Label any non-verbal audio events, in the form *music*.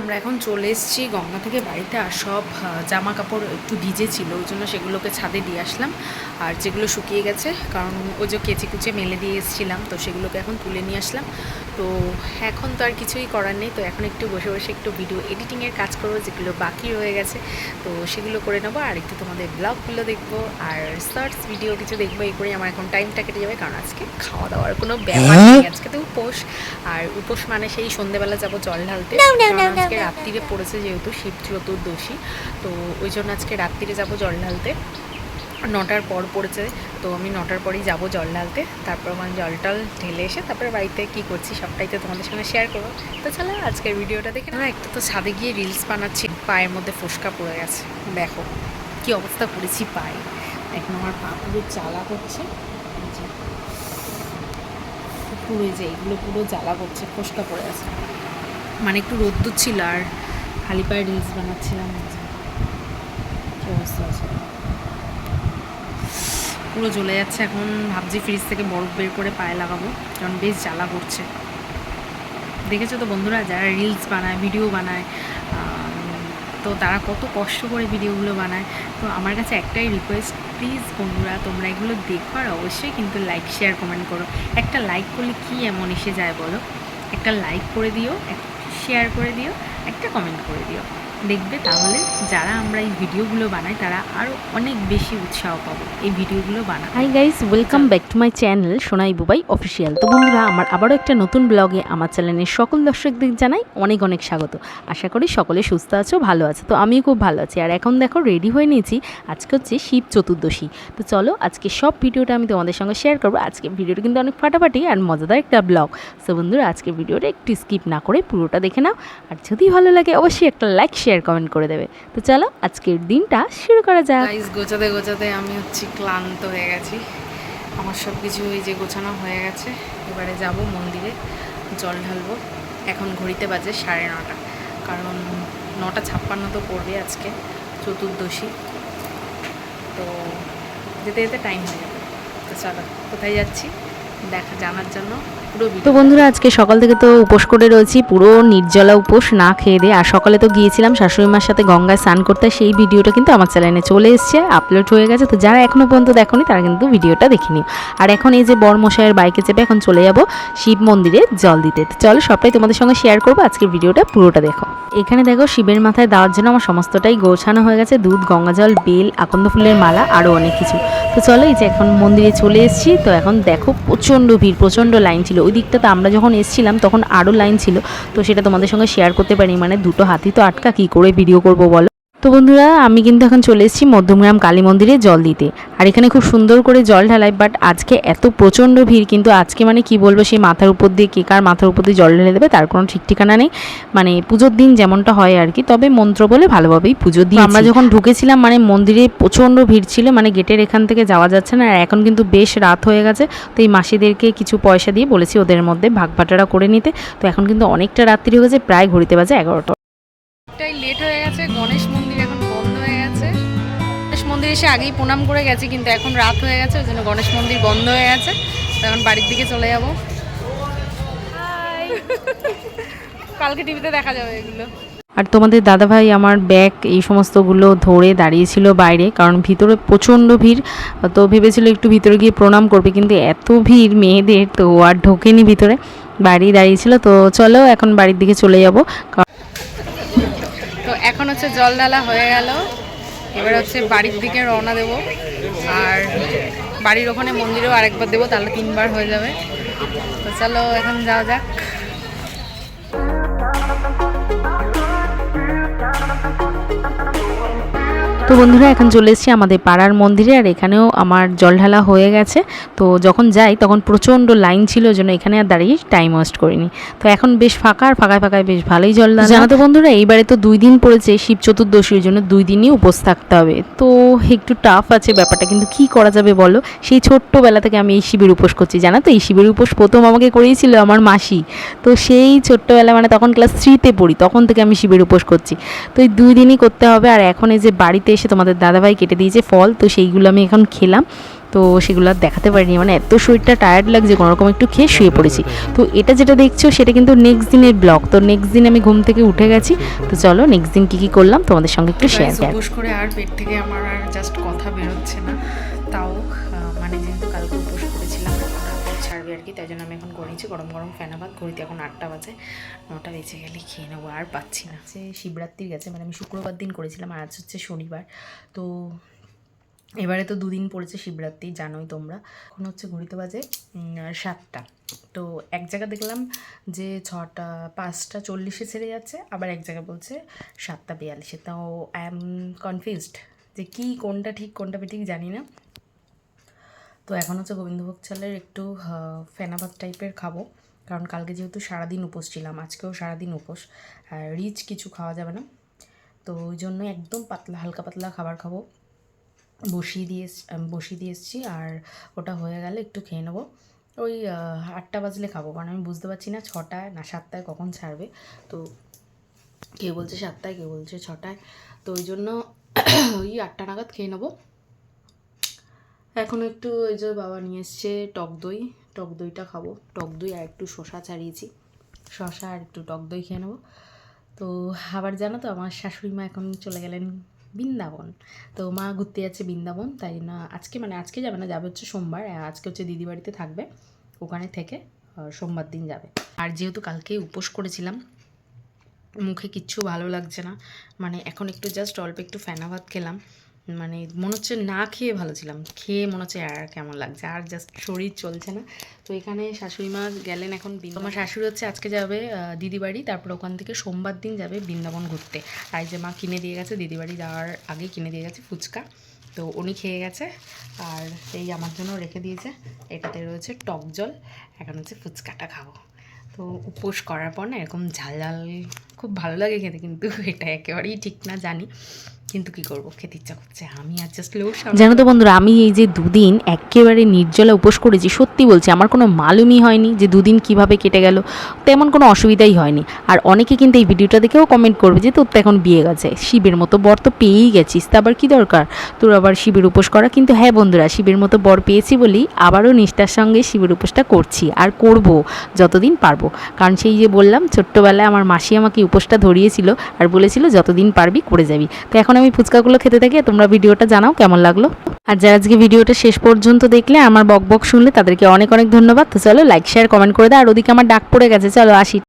আমরা এখন চলে এসেছি গঙ্গা থেকে বাড়িতে আর সব জামা কাপড় একটু ভিজে ছিল ওই জন্য সেগুলোকে ছাদে দিয়ে আসলাম। আর যেগুলো শুকিয়ে গেছে কারণ ওই যে কেচে কুচে মেলে দিয়ে এসেছিলাম তো সেগুলোকে এখন তুলে নিয়ে আসলাম। তো এখন তো আর কিছুই করার নেই তো এখন একটু বসে বসে একটু ভিডিও এডিটিংয়ের কাজ করব যেগুলো বাকি রয়ে গেছে। তো সেগুলো করে নেব আর একটু তোমাদের ব্লগগুলো দেখব আর শর্টস ভিডিও কিছু দেখব এই করে আমার এখন টাইমটা কেটে যাবে কারণ আজকে খাওয়া দাওয়ার কোনো ব্যাপার নেই আজকে তো উপোস। আর উপোস মানে সেই সন্ধ্যেবেলা যাব জল ঢালতে আজকে রাত্রিরে পড়েছে যেহেতু, শিব চতুর্দশী, তো ওই জন্য আজকে রাত্রিরে যাব জল ঢালতে। নটার পর পড়েছে, তো আমি নটার পরেই যাব জল ঢালতে। তারপর আমার টল ঢেলে এসে তারপরে বাড়িতে কি করছি সবটাই তো তোমাদের সঙ্গে শেয়ার করব। তো চলো আজকের ভিডিওটা দেখে না একটু তো ছাদে গিয়ে রিলস বানাচ্ছি, পায়ের মধ্যে ফোসকা পড়ে গেছে। দেখো, কি অবস্থা করেছি পায়ে। এখন আমার পা পুরো জ্বালা করছে। পুরো যে এগুলো পুরো জ্বালা করছে, ফোসকা পড়ে আছে মানে একটু রোদ্দুর ছিল আর খালি পায়ে রিলস বানাচ্ছিলাম। আছে? পুরো জ্বলে যাচ্ছে এখন। ভাবছি ফ্রিজ থেকে বরফ বের করে পায়ে লাগাবো, কারণ বেশ জ্বালা করছে। দেখেছ তো বন্ধুরা, যারা রিলস বানায় ভিডিও বানায় তো তারা কত কষ্ট করে ভিডিওগুলো বানায়। তো আমার কাছে একটাই রিকোয়েস্ট প্লিজ বন্ধুরা, তোমরা এগুলো দেখো আর অবশ্যই কিন্তু লাইক শেয়ার কমেন্ট করো। একটা লাইক করলে কি এমন এসে যায় বলো? একটা লাইক করে দিও শেয়ার করে দিও একটা কমেন্ট করে দিও। দেখবে তাহলে যারা আমরা এই ভিডিওগুলো বানাই তারা আরও অনেক বেশি উৎসাহ পাবো এই ভিডিওগুলো বানা hi guys welcome back to my channel Sonai Bubai official তো বন্ধুরা আমার আবারও একটা নতুন ব্লগে আমার চ্যানেলের সকল দর্শকদের জানাই অনেক অনেক স্বাগত। আশা করি সকলে সুস্থ আছো ভালো আছো তো আমিও খুব ভালো আছি। আর এখন দেখো রেডি হয়ে নিয়েছি আজকে হচ্ছে শিব চতুর্দশী। তো চলো আজকে সব ভিডিওটা আমি তোমাদের সঙ্গে শেয়ার করব। আজকে ভিডিওটা কিন্তু অনেক ফাটাফাটি আর মজাদার একটা ব্লগ তো বন্ধুরা আজকে ভিডিওটা একটু স্কিপ না করে পুরোটা দেখে নাও। আর যদি ভালো লাগে অবশ্যই একটা লাইক শেয়ার কমেন্ট করে দেবে। তো চলো, আজকের দিনটা শুরু করা যাক। গোছাতে গোছাতে আমি হচ্ছি ক্লান্ত হয়ে গেছি। আমার সব কিছু ওই যে গোছানো হয়ে গেছে। এবারে যাব মন্দিরে, জল ঢালবো। এখন ঘড়িতে বাজে সাড়ে নটা। কারণ নটা ছাপ্পান্ন তো পড়বে আজকে, চতুর্দশী। তো যেতে যেতে টাইম হয়ে যাবে। তো চলো, কোথায় যাচ্ছি? দেখা, জানার জন্য। তো বন্ধুরা, আজকে সকাল থেকে তো উপোস করে রয়েছি, পুরো নির্জলা উপোস না খেয়ে দিয়ে। আর সকালে তো গিয়েছিলাম শাশুড়ি মার সাথে গঙ্গায় স্নান করতে সেই ভিডিওটা কিন্তু আমার চ্যানেলে চলে এসছে আপলোড হয়ে গেছে। তো যারা এখনও পর্যন্ত দেখোনি, তারা কিন্তু ভিডিওটা দেখে নিও। আর এখন এই যে বরমশাইয়ের বাইকে চেপে এখন চলে যাব শিব মন্দিরে জল দিতে। চলো, সবটাই তোমাদের সঙ্গে শেয়ার করব। আজকের ভিডিওটা পুরোটা দেখো। এখানে দেখো, শিবের মাথায় দেওয়ার জন্য আমার সমস্তটাই গোছানো হয়ে গেছে। দুধ, গঙ্গা জল, বেল, আকন্দ ফুলের মালা আরও অনেক কিছু। তো চলো, এই যে এখন মন্দিরে চলে এসেছি। তো এখন দেখো, প্রচণ্ড ভিড়, প্রচণ্ড লাইন ছিল। ওই দিকটাতে আমরা যখন এসেছিলাম, তখন আরও লাইন ছিল। তো সেটা তোমাদের সঙ্গে শেয়ার করতে পারি মানে দুটো হাতি তো আটকা, কী করে ভিডিও করব বলো? তো বন্ধুরা আমি কিন্তু এখন চলে এসেছি মধ্যমগ্রাম কালী মন্দিরে জল দিতে। আর এখানে খুব সুন্দর করে জল ঢালাই বাট আজকে এত প্রচণ্ড ভিড় কিন্তু আজকে মানে কি বলব সেই মাথার উপর দিয়ে কে কার মাথার উপর দিয়ে জল ঢেলে দেবে তার কোনো ঠিক ঠিকানা নেই। মানে পুজোর দিন যেমনটা হয় আর কি তবে মন্ত্র বলে ভালোভাবেই পুজো দিয়ে আমরা যখন ঢুকেছিলাম মানে মন্দিরে প্রচণ্ড ভিড় ছিল মানে গেটের এখান থেকে যাওয়া যাচ্ছে না আর এখন কিন্তু বেশ রাত হয়ে গেছে তো এই মাসিদেরকে কিছু পয়সা দিয়ে বলেছি ওদের মধ্যে ভাগ বাটারা করে নিতে। তো এখন কিন্তু অনেকটা রাত্রি হয়ে গেছে প্রায় ঘড়িতে বাজে এগারোটা। লেট হয়ে গেছে গণেশ মন্দির এসে আগেই প্রণাম করে গেছি কিন্তু এখন রাত হয়ে গেছে ওই জন্য গণেশ মন্দির বন্ধ হয়ে গেছে। এখন বাড়ির দিকে চলে যাব। কালকে টিভিতে দেখা যাবে এগুলো। আর তোমাদের দাদাভাই আমার ব্যাগ এই সমস্তগুলো ধরে দাঁড়িয়েছিল বাইরে কারণ ভিতরে প্রচণ্ড ভিড় তো ভেবেছিল একটু ভিতরে গিয়ে প্রণাম করবে কিন্তু এত ভিড় মেয়েদের তো আর ঢোকেনি ভিতরে বাইরেই দাঁড়িয়েছিল। তো চলো এখন বাড়ির দিকে চলে যাব তো এখন হচ্ছে জল ঢালা হয়ে গেল। এবার হচ্ছে বাড়ির দিকে রওনা দেব। আর বাড়ির ওখানে মন্দিরেও আরেকবার দেবো, তাহলে তিনবার হয়ে যাবে। তো চলো, এখন যাওয়া যাক। তো বন্ধুরা, এখন চলে এসেছি আমাদের পাড়ার মন্দিরে, আর এখানেও আমার জল ঢালা হয়ে গেছে। তো যখন যাই, তখন প্রচণ্ড লাইন ছিল জন্য এখানে আর দাঁড়িয়ে টাইম ওয়েস্ট করিনি। তো এখন বেশ ফাঁকা, আর ফাঁকায় ফাঁকায় বেশ ভালোই জল ঢালা জানো তো বন্ধুরা, এইবারে তো দুই দিন পড়েছে, শিব চতুর্দশীর জন্য দুই দিনই উপোস থাকতে হবে। তো একটু টাফ আছে ব্যাপারটা, কিন্তু কি করা যাবে বলো? সেই ছোট্টবেলা থেকে আমি এই শিবের উপোস করছি। জানো তো, এই শিবের উপোস প্রথম আমাকে করিয়েছিল আমার মাসি। তো সেই ছোট্টবেলা মানে তখন ক্লাস থ্রিতে পড়ি, তখন থেকে আমি শিবের উপোস করছি। তো এই দুই দিনই করতে হবে, আর এখন এই যে বাড়িতে এসে তোমাদের দাদাভাই কেটে দিয়েছে ফল তো সেইগুলো আমি এখন খেলাম। তো সেগুলো আর দেখাতে পারিনি মানে এত শরীরটা টায়ার্ড লাগছে কোনোরকম একটু খেয়ে শুয়ে পড়েছি। তো এটা যেটা দেখছ সেটা কিন্তু নেক্সট দিনের ব্লগ তো নেক্সট দিন আমি ঘুম থেকে উঠে গেছি তো চলো নেক্সট দিন কী কী করলাম তোমাদের সঙ্গে একটু শেয়ার উপোস করে আর পেট থেকে আমার আর জাস্ট কথা বেরোচ্ছে না। তাও মানে যেহেতু কালকে উপোস ছাড়বে আর কি, তাই জন্য আমি এখন করেছি গরম গরম ফেনা ভাত ঘড়িতে এখন আটটা বাজে, নটা বেঁচে গেলে খেয়ে নেব, আর পাচ্ছি না। সে শিবরাত্রি গেছে মানে আমি শুক্রবার দিন করেছিলাম, আর আজ হচ্ছে শনিবার। তো এবারে তো দুদিন পড়েছে শিবরাত্রি, জানোই তোমরা। এখন হচ্ছে ঘড়িতে বাজে সাতটা। তো এক জায়গা দেখলাম যে ছটা, পাঁচটা, চল্লিশে ছেড়ে যাচ্ছে, আবার এক জায়গায় বলছে সাতটা বিয়াল্লিশে। তাও আই এম কনফিউজড যে কী, কোনটা ঠিক কোনটা ঠিক জানি না। তো এখন হচ্ছে গোবিন্দভোগ চালের একটু ফেনাভাত টাইপের খাব। কারণ কালকে যেহেতু সারাদিন উপোস ছিলাম, আজকেও সারাদিন উপোস। রিচ কিছু খাওয়া যাবে না। তো ওই জন্য একদম পাতলা, হালকা পাতলা খাবার খাব। বসিয়ে দিয়ে বসিয়ে দিয়ে এসেছি। আর ওটা হয়ে গেলে একটু খেয়ে নেব। ওই আটটা বাজলে খাব। কারণ আমি বুঝতে পারছি না ছটায় না সাতটায় কখন ছাড়বে। তো কেউ বলছে সাতটায়, কেউ বলছে ছটায়। তো ওই জন্য ওই আটটা নাগাদ খেয়ে নেব। এখন একটু ওই যে বাবা নিয়ে এসছে টক দই। টক দইটা খাব। টক দই আর একটু শশা ছাড়িয়েছি। শশা আর একটু টক দই খেয়ে নেব। তো আবার জানো তো, আমার শাশুড়ি মা এখন চলে গেলেন বৃন্দাবন। তো মা ঘুরতে যাচ্ছে বৃন্দাবন, তাই না? আজকে মানে আজকে যাবে না, যাবে হচ্ছে সোমবার। আজকে হচ্ছে দিদি বাড়িতে থাকবে, ওখানে থেকে সোমবার দিন যাবে। আর যেহেতু কালকে উপোস করেছিলাম, মুখে কিচ্ছু ভালো লাগছে না। মানে এখন একটু জাস্ট অল্প একটু ফেনা ভাত খেলাম। মানে মনে হচ্ছে না খেয়ে ভালো ছিলাম। খেয়ে মনে হচ্ছে, আর কেমন লাগছে? আর জাস্ট শরীর চলছে না। তো এখানে শাশুড়ি মা গেলেন এখন। আমার শাশুড়ি হচ্ছে আজকে যাবে দিদি বাড়ি তারপর ওখান থেকে সোমবার দিন যাবে বৃন্দাবন ঘুরতে। আর যে মা কিনে দিয়ে গেছে দিদি বাড়ি যাওয়ার আগে কিনে দিয়ে গেছে ফুচকা। তো উনি খেয়ে গেছে। আর এই আমার জন্য রেখে দিয়েছে। এটাতে রয়েছে টক জল। এখন হচ্ছে ফুচকাটা খাব। তো উপোস করার পর না এরকম ঝাল ঝাল, খুব ভালো লাগে খেতে কিন্তু। *laughs* এটা একেবারেই ঠিক না, জানি। কিন্তু কি করব? খেতে ইচ্ছা করছে। আমি আর জাস্ট লোক জানো তো বন্ধুরা, আমি এই যে দুদিন একেবারে নির্জলা উপোস করেছি, সত্যি বলছি, আমার কোনো মালুমই হয়নি যে দুদিন কীভাবে কেটে গেল, তেমন কোনো অসুবিধাই হয়নি। আর অনেকে কিন্তু এই ভিডিওটা দেখেও কমেন্ট করবে যে, তোর তো এখন বিয়ে গেছে, শিবের মতো বর তো পেয়েই গেছিস, তা আবার কী দরকার? তোর আবার শিবের উপোস করা? কিন্তু হ্যাঁ বন্ধুরা, শিবের মতো বর পেয়েছি বলেই আবারও নিষ্ঠার সঙ্গে শিবের উপোসটা করছি, আর করব, যতদিন পারব। কারণ সেই যে বললাম, ছোট্টবেলায় আমার মাসি আমাকে উপোসটা ধরিয়েছিল, আর বলেছিল, যতদিন পারবি করে যাবি। তো এখন আমি ফুচকাগুলো খেতে থাকি, তোমরা ভিডিওটা জানাও কেমন লাগল। আর যারা আজকে ভিডিওটা শেষ পর্যন্ত দেখলে আমার বক বক শুনলে তাদেরকে অনেক অনেক ধন্যবাদ। তো চলো লাইক শেয়ার কমেন্ট করে দাও। আর ওদিকে আমার ডাক পড়ে গেছে, চলো আসি।